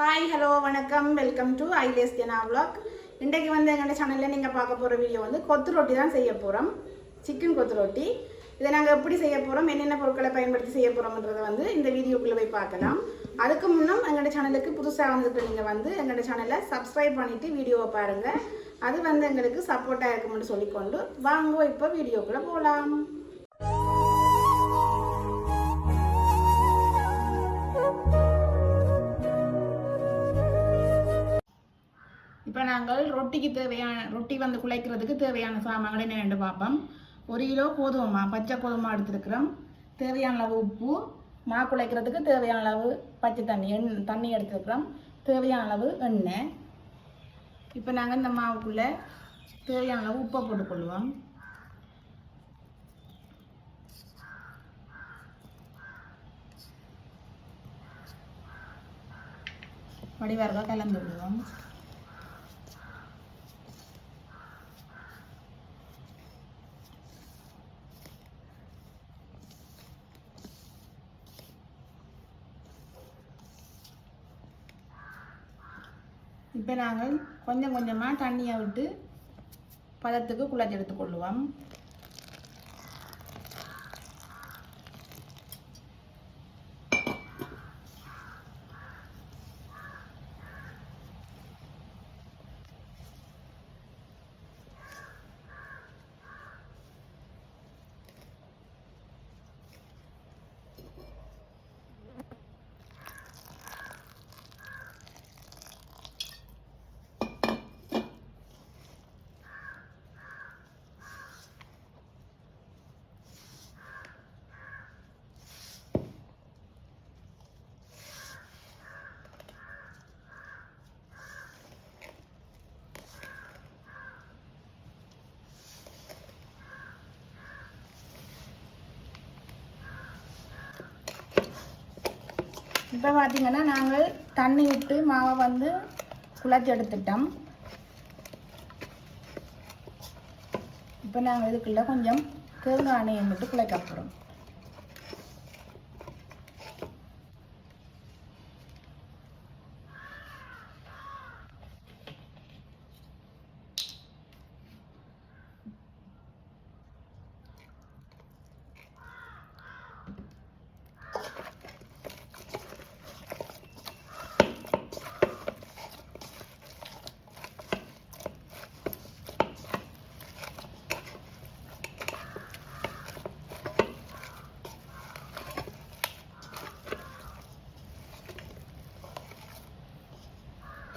Hi hello வணக்கம். Welcome to Ailes Jana vlog. இன்றைக்கு வந்து எங்களோட சேனலில் நீங்கள் பார்க்க போகிற வீடியோ வந்து கொத்து ரொட்டி தான் செய்ய போகிறோம் சிக்கன் கொத்து ரொட்டி. இதை நாங்கள் எப்படி செய்ய போகிறோம் என்னென்ன பொருட்களை பயன்படுத்தி செய்ய போகிறோம்ன்றதை வந்து இந்த வீடியோக்குள்ளே போய் பார்க்கலாம். அதுக்கு முன்னும் எங்களோட சேனலுக்கு புதுசாக வந்துட்டு நீங்கள் வந்து எங்களோட சேனலை சப்ஸ்கிரைப் பண்ணிவிட்டு வீடியோவை பாருங்கள் அது வந்து எங்களுக்கு சப்போர்ட்டாக இருக்கும்னு சொல்லிக்கொண்டு வாங்க இப்போ வீடியோக்குள்ளே போகலாம் இப்போ நாங்கள் ரொட்டிக்கு தேவையான ரொட்டி வந்து குழைக்கிறதுக்கு தேவையான சாமான்கள் என்னென்னு பார்ப்போம் ஒரு கிலோ கோதுமை பச்சை கோதுமை எடுத்துருக்குறோம். தேவையான அளவு உப்பு மா குழைக்கிறதுக்கு தேவையான அளவு பச்சை தண்ணி எண் தண்ணி எடுத்துருக்குறோம். தேவையான அளவு எண்ணெய். இப்போ நாங்கள் இந்த மாவுக்குள்ளே தேவையான அளவு உப்பை போட்டுக்கொள்வோம். வடிவார்கள் கலந்து விடுவோம். இப்போ நாங்கள் கொஞ்சம் கொஞ்சமாக தண்ணியை விட்டு பதத்துக்கு குழச்சி எடுத்துக்கொள்ளுவோம் இப்போ பார்த்திங்கன்னா நாங்கள் தண்ணி விட்டு மாவை வந்து குழச்சி எடுத்துட்டோம் இப்போ நாங்கள் இதுக்குள்ள கொஞ்சம் தேங்காய் எண்ணெயை விட்டு குழைக்க போகிறோம்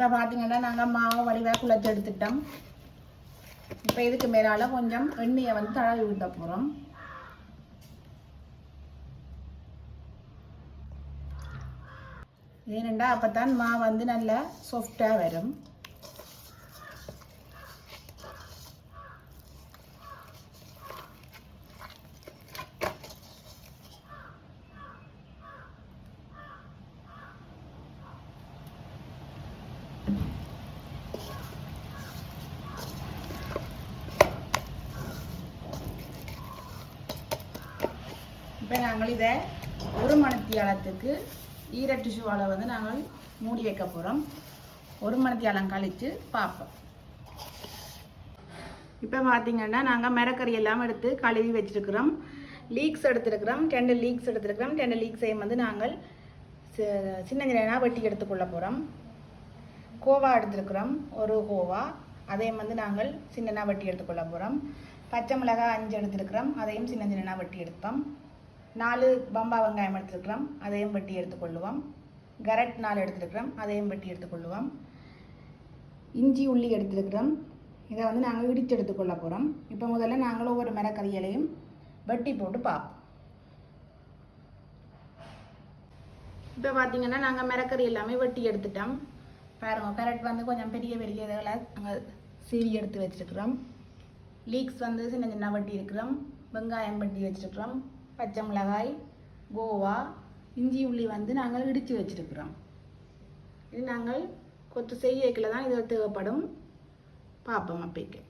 இப்போ பார்த்தீங்கன்னா நாங்கள் மாவை வடிவாக குழச்சி எடுத்துட்டோம் இப்போ இதுக்கு மேலால் கொஞ்சம் எண்ணெயை வந்து தழவி விட போகிறோம் ஏனெண்டா அப்போ தான் மா வந்து நல்லா சாஃப்டாக வரும். இப்போ இதை ஒரு மணித்தியாலத்துக்கு ஈர டிஷ்யூவால் வந்து நாங்கள் மூடி வைக்க போகிறோம் ஒரு மணித்தியாலம் கழித்து பார்ப்போம். இப்போ பார்த்தீங்கன்னா நாங்கள் மரக்கறி எல்லாம் எடுத்து கழுவி வச்சிருக்கிறோம். லீக்ஸ் எடுத்துருக்கிறோம். ரெண்டு லீக்ஸ் எடுத்துருக்கிறோம். ரெண்டு லீக்ஸையும் வந்து நாங்கள் சின்ன சின்ன வெட்டி எடுத்துக்கொள்ள போகிறோம் கோவா எடுத்துருக்குறோம். ஒரு கோவா. அதையும் வந்து நாங்கள் சின்னனாக வெட்டி எடுத்துக்கொள்ள போகிறோம் பச்சை மிளகாய் அஞ்சு எடுத்துருக்குறோம். அதையும் சின்ன சின்னனா வெட்டி எடுப்போம் நாலு பம்பா வெங்காயம் எடுத்துருக்கிறோம் அதையும் வெட்டி எடுத்துக்கொள்ளுவோம் கரட் நாலு எடுத்துருக்கிறோம் அதையும் வெட்டி எடுத்துக்கொள்ளுவோம் இஞ்சி உள்ளி எடுத்துருக்கிறோம். இதை வந்து நாங்கள் இடித்து எடுத்துக்கொள்ள போகிறோம் இப்போ முதல்ல நாங்கள் ஒவ்வொரு மரக்கறிகளையும் வெட்டி போட்டு பார்ப்போம். இப்போ பார்த்தீங்கன்னா நாங்கள் மிரக்கறி எல்லாமே வெட்டி எடுத்துட்டோம். பாருங்கள் கரட் வந்து கொஞ்சம் பெரிய பெரிய இதில் நாங்கள் சீவி எடுத்து வச்சுருக்குறோம். லீக்ஸ் வந்து சின்ன சின்ன வெட்டி இருக்கிறோம். வெங்காயம் வெட்டி வச்சுருக்குறோம். பச்சை மிளகாய் கோவா இஞ்சி உள்ளி வந்து நாங்கள் இடித்து வச்சுருக்குறோம். இது நாங்கள் கொத்து செய்யக்கில் தான் இது தேவைப்படும். பார்ப்போம் அப்பைக்கு.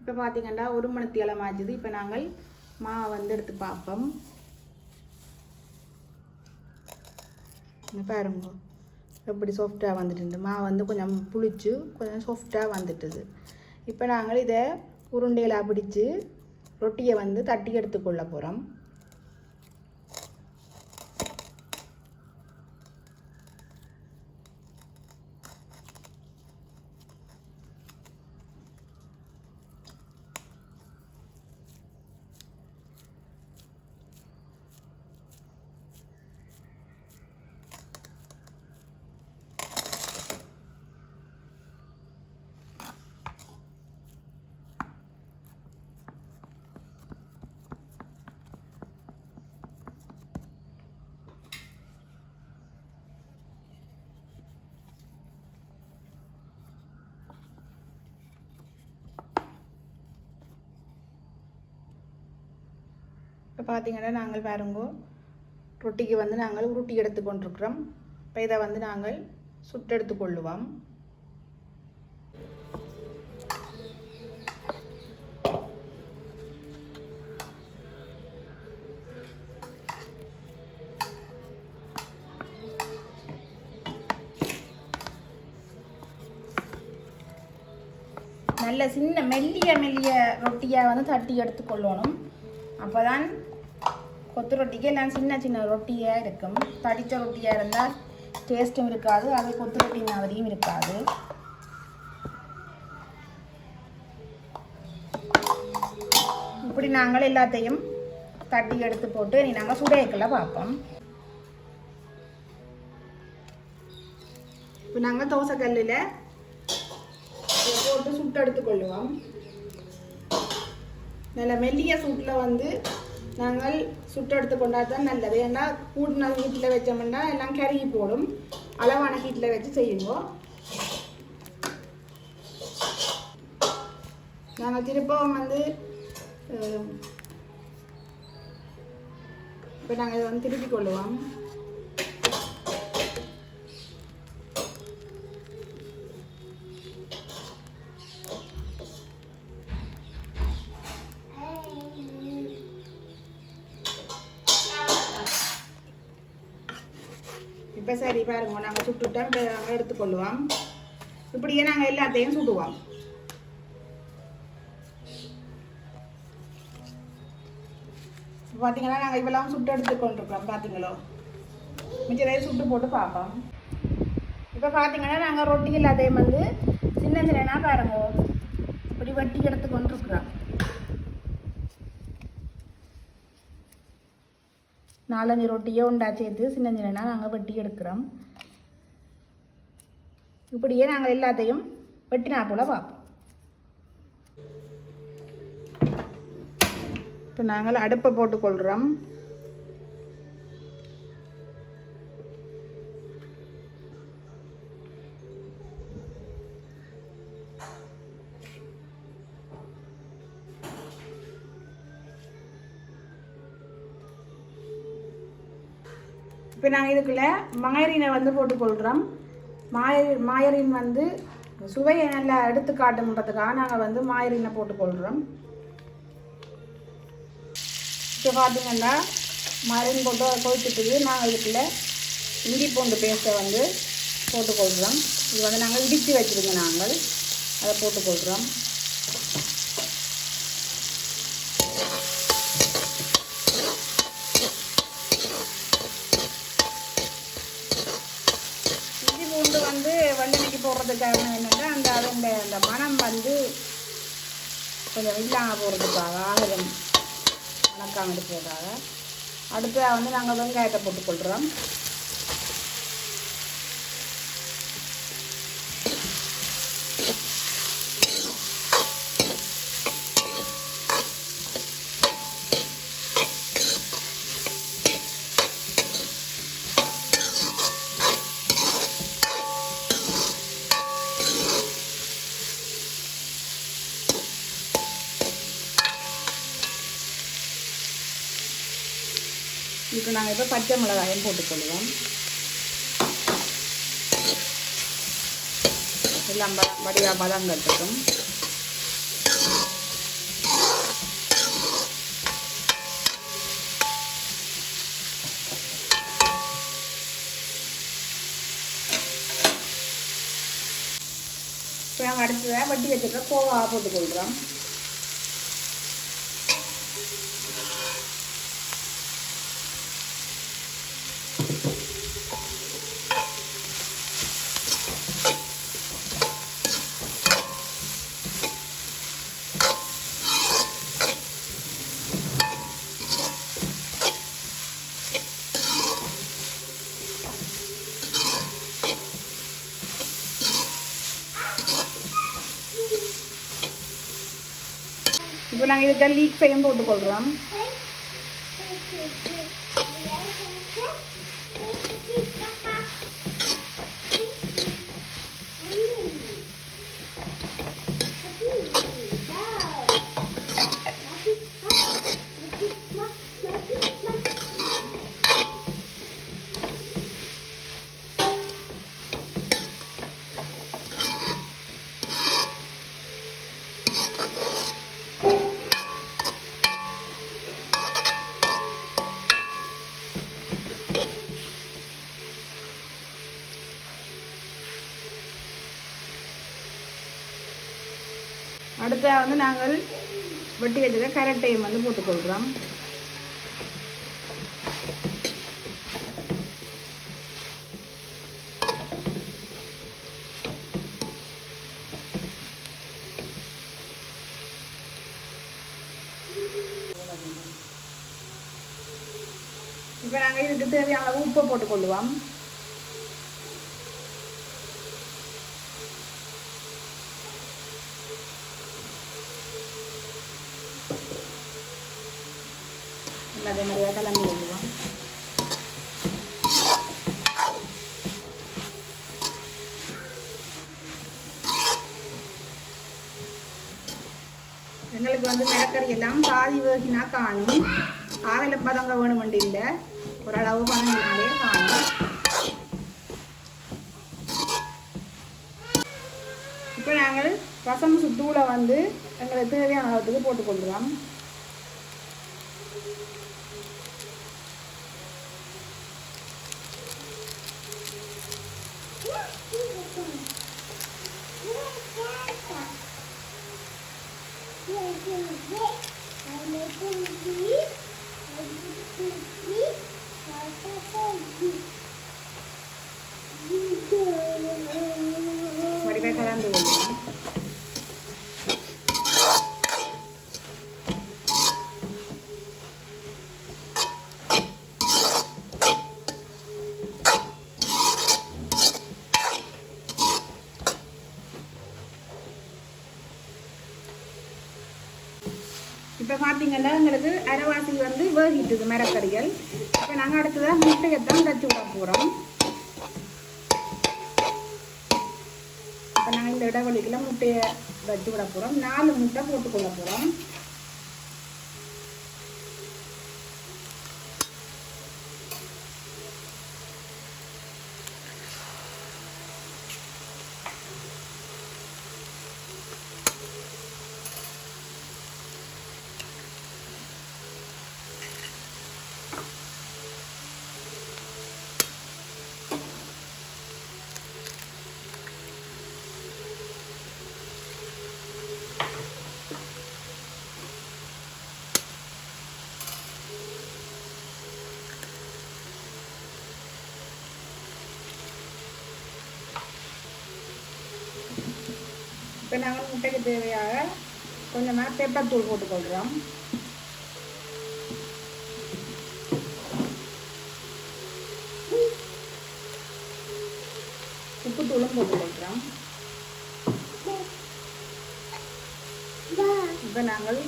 இப்போ பார்த்தீங்கன்னா ஒரு மணி ஆச்சுது இப்போ நாங்கள் மாவை வந்து எடுத்து பார்ப்போம் பாருங்க. எப்படி சாஃப்டாக வந்துட்டு மா வந்து கொஞ்சம் புளிச்சு கொஞ்சம் சாஃப்டாக வந்துட்டுது. இப்போ நாங்கள் இதை உருண்டையில் பிடிச்சு ரொட்டியை வந்து தட்டி எடுத்துக்கொள்ள போகிறோம் இப்போ பார்த்தீங்கன்னா நாங்கள் பாருங்கோ ரொட்டிக்கு வந்து நாங்கள் உருட்டி எடுத்து கொண்டிருக்கிறோம். இப்போ இதை வந்து நாங்கள் சுட்டெடுத்து கொள்ளுவோம். நல்ல சின்ன மெல்லிய மெல்லிய ரொட்டியை வந்து தட்டி எடுத்துக்கொள்ளணும் அப்போ தான் கொத்து ரொட்டிக்கு எல்லாம் சின்ன சின்ன ரொட்டியாக இருக்கும். தடித்த ரொட்டியாக இருந்தால் டேஸ்ட்டும் இருக்காது. அது கொத்து ரொட்டி மாதிரியும் இருக்காது. இப்படி நாங்கள் எல்லாத்தையும் தட்டி எடுத்து போட்டு நீ நாங்கள் சுடையக்கல பார்ப்போம். இப்போ நாங்கள் தோசைக்கல்லில் போட்டு சுட்டு எடுத்துக்கொள்ளுவோம் நல்ல மெல்லிய சூட்டில் வந்து நாங்கள் சுட்டெடுத்து கொண்டா தான் நல்லது. ஏன்னா கூட்டின ஹீட்டில் வச்சோம்னா எல்லாம் கருகி போடும். அளவான ஹீட்டில் வச்சு செய்யுங்க நாங்கள் திருப்பவும் வந்து இப்போ நாங்கள் இதை வந்து திருப்பி கொள்ளுவோம். பாருங்க நாங்கள் சுட்டுட்டோம். நாங்கள் எடுத்துக்கொள்ளுவோம். இப்படியே நாங்கள் எல்லாத்தையும் சுடுவோம். பார்த்தீங்கன்னா நாங்கள் இவெல்லாம் சுட்டு எடுத்துக்கொண்டிருக்கிறோம். பார்த்தீங்களோ மிச்சதையும் சுட்டு போட்டு பார்ப்போம். இப்போ பார்த்தீங்கன்னா நாங்கள் ரொட்டி எல்லாத்தையும் வந்து சின்ன சின்னனா பாருங்க. இப்படி வட்டி எடுத்துக்கொண்டிருக்கிறோம். நாலஞ்சு ரொட்டியோ உண்டா சேர்த்து சின்ன சின்னனா நாங்கள் வெட்டி எடுக்கிறோம். இப்படியே நாங்கள் எல்லாத்தையும் வெட்டினா போல் பார்ப்போம். இப்போ நாங்கள் அடுப்பை போட்டுக்கொள்கிறோம் இப்போ நாங்கள் இதுக்குள்ளே மாயரினை வந்து போட்டுக்கொள்கிறோம் மாயரின் மாயரின் வந்து சுவையை நல்லா எடுத்து காட்டுன்றதுக்காக நாங்கள் வந்து மாயரினை போட்டுக்கொள்கிறோம் இப்போ பார்த்தீங்கன்னா மரம் போட்டு கொதிச்சுட்டு நாங்கள் இதுக்குள்ள இஞ்சி பூண்டு பேஸ்ட்டை வந்து போட்டுக்கொள்கிறோம் இது வந்து நாங்கள் இடித்து வச்சுருங்க நாங்கள். அதை போட்டுக்கொள்கிறோம் இஞ்சி பூண்டு வந்து வண்டனைக்கு காரணம் என்னென்னா அந்த அதோட அந்த மனம் வந்து கொஞ்சம் இல்லாமல் போகிறதுக்காக ஆகலம் மணக்காம போகிறதாக அடுத்து வந்து நாங்கள் வெங்காயத்தை போட்டுக்கொள்கிறோம் இப்போ நாங்கள் இப்போ பச்சை மிளகாயும் போட்டுக்கொள்வோம் எல்லாம் ப பதம் கட்டுக்கும் இப்போ நாங்கள் அடுத்ததாக வட்டி வச்சுருக்க கோவா போட்டுக்கொள்கிறோம் இப்போ நாங்கள் இதுக்கு லீக் செய்யும் போட்டுக்கொள்கிறோம் அடுத்த வந்து நாங்கள் வெட்டி வச்சுக்க கரட்டையும் வந்து போட்டுக்கொள்கிறோம் இப்போ நாங்கள் இதுக்கு தேவையான உப்பை போட்டுக்கொள்வோம் அதே மாதிரியாக கிளம்பி விடுவோம் எங்களுக்கு வந்து மிளக்கறி எல்லாம் பாதி வேகினா காணும். ஆவில பதங்க வேணுமெண்டு இல்லை. ஓரளவு பதங்கினாலே காணும். இப்போ நாங்கள் ரசம் சுத்தூளை வந்து எங்களுக்கு தேவையான அளவுக்கு போட்டுக்கொள்கிறோம் வடிவாக கலந்து கொள்வோம் இப்போ பார்த்தீங்கன்னா எங்களுக்கு அரைவாசி வந்து வேகிட்டுது மரக்கறிகள் இப்போ நாங்கள் அடுத்ததாக முட்டையை தான் தச்சு விட போகிறோம் இப்போ நாங்கள் இந்த இடைவெளிக்குள்ள முட்டையை தச்சு விட போகிறோம் நாலு முட்டை போட்டுக்கொள்ள போகிறோம் முட்டைக்கு தேவையாக கொஞ்சமாக பெப்பர் தூள் போட்டுக்கொள்கிறோம் உப்பு தூளும் போட்டுக்கொள்கிறோம் இப்போ நாங்கள்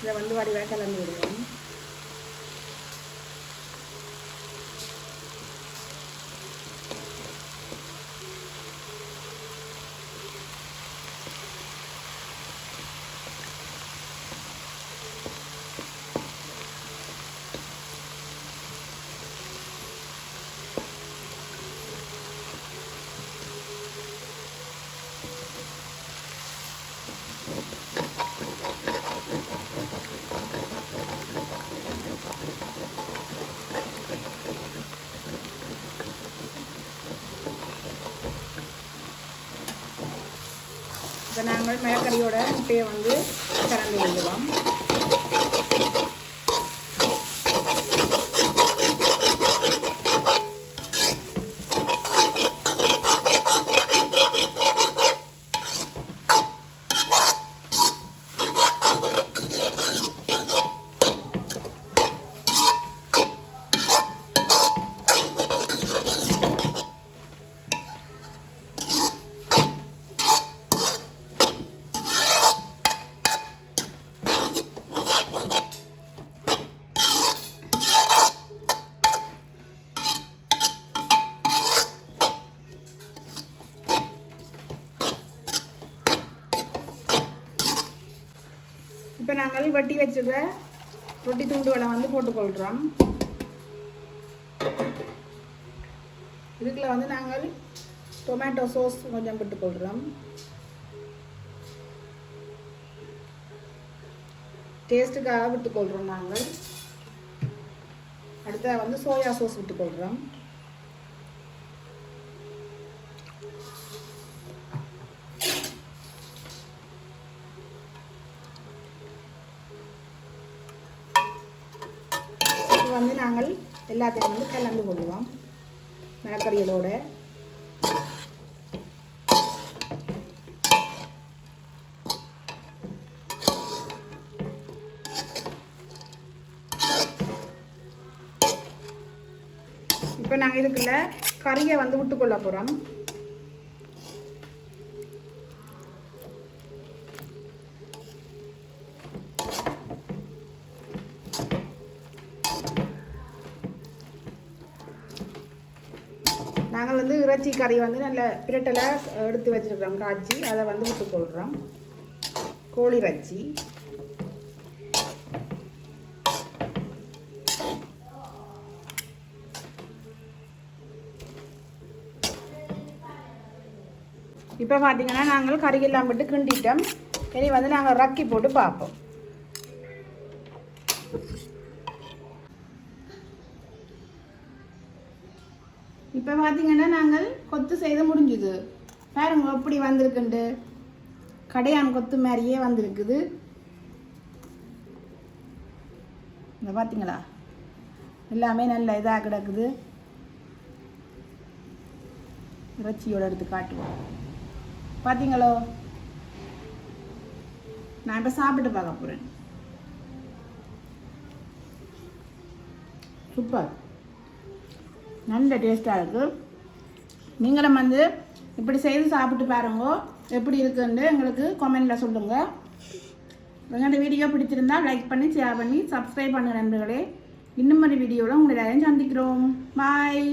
இதை வந்து வடிவாக கலந்து விடுவோம். நம்ம மிளகறியோட முட்டையை வந்து கலந்து விடலாம் இப்போ நாங்கள் வெட்டி வச்சுருக்க ரொட்டி துண்டுகளை வந்து போட்டுக்கொள்கிறோம் இதுக்குள்ள வந்து நாங்கள் டொமேட்டோ சோஸ் கொஞ்சம் போட்டுக்கொள்கிறோம் டேஸ்ட்டுக்காக விட்டுக்கொள்கிறோம் நாங்கள். அடுத்த வந்து சோயா சோஸ் விட்டுக்கொள்கிறோம் எல்லாத்தையும் வந்து கலந்து கொள்ளுவோம். மிளக்கறிகளோட இப்போ நாங்கள் இதுக்குள்ள கறியை வந்து விட்டுக்கொள்ள போகிறோம் இறைச்சி கறி வந்து நல்ல பிரட்டலை எடுத்து வச்சுருக்கிறோம். காய்ச்சி அதை வந்து விட்டுக்கொள்கிறோம் கோழி இறைச்சி. இப்போ பார்த்தீங்கன்னா நாங்கள் கறியெல்லாம் விட்டு கிண்டிட்டோம். இனி வந்து நாங்கள் ரக்கி போட்டு பார்ப்போம். இப்போ பார்த்தீங்கன்னா கொத்து செய்து முடிஞ்சுது. பாருங்க எப்படி வந்திருக்குண்டு. கடையான் கொத்து மாதிரியே வந்திருக்குது. இந்த பார்த்தீங்களா எல்லாமே நல்ல இதாக கிடக்குது. இறைச்சியோட எடுத்து காட்டுவோம். பார்த்தீங்களோ நான் இப்போ சாப்பிட்டு பார்க்க போகிறேன் சூப்பர். நல்ல டேஸ்ட்டாக இருக்குது நீங்களும் வந்து இப்படி செய்து சாப்பிட்டு பாருங்க. எப்படி இருக்குன்னு எங்களுக்கு கமெண்டில் சொல்லுங்கள் எங்களோட வீடியோ பிடிச்சிருந்தா லைக் பண்ணி ஷேர் பண்ணி சப்ஸ்கிரைப் பண்ணுங்க நண்பர்களே. இன்னும் ஒரு வீடியோவில் உங்களை எல்லாரையும் சந்திக்கிறோம். பாய்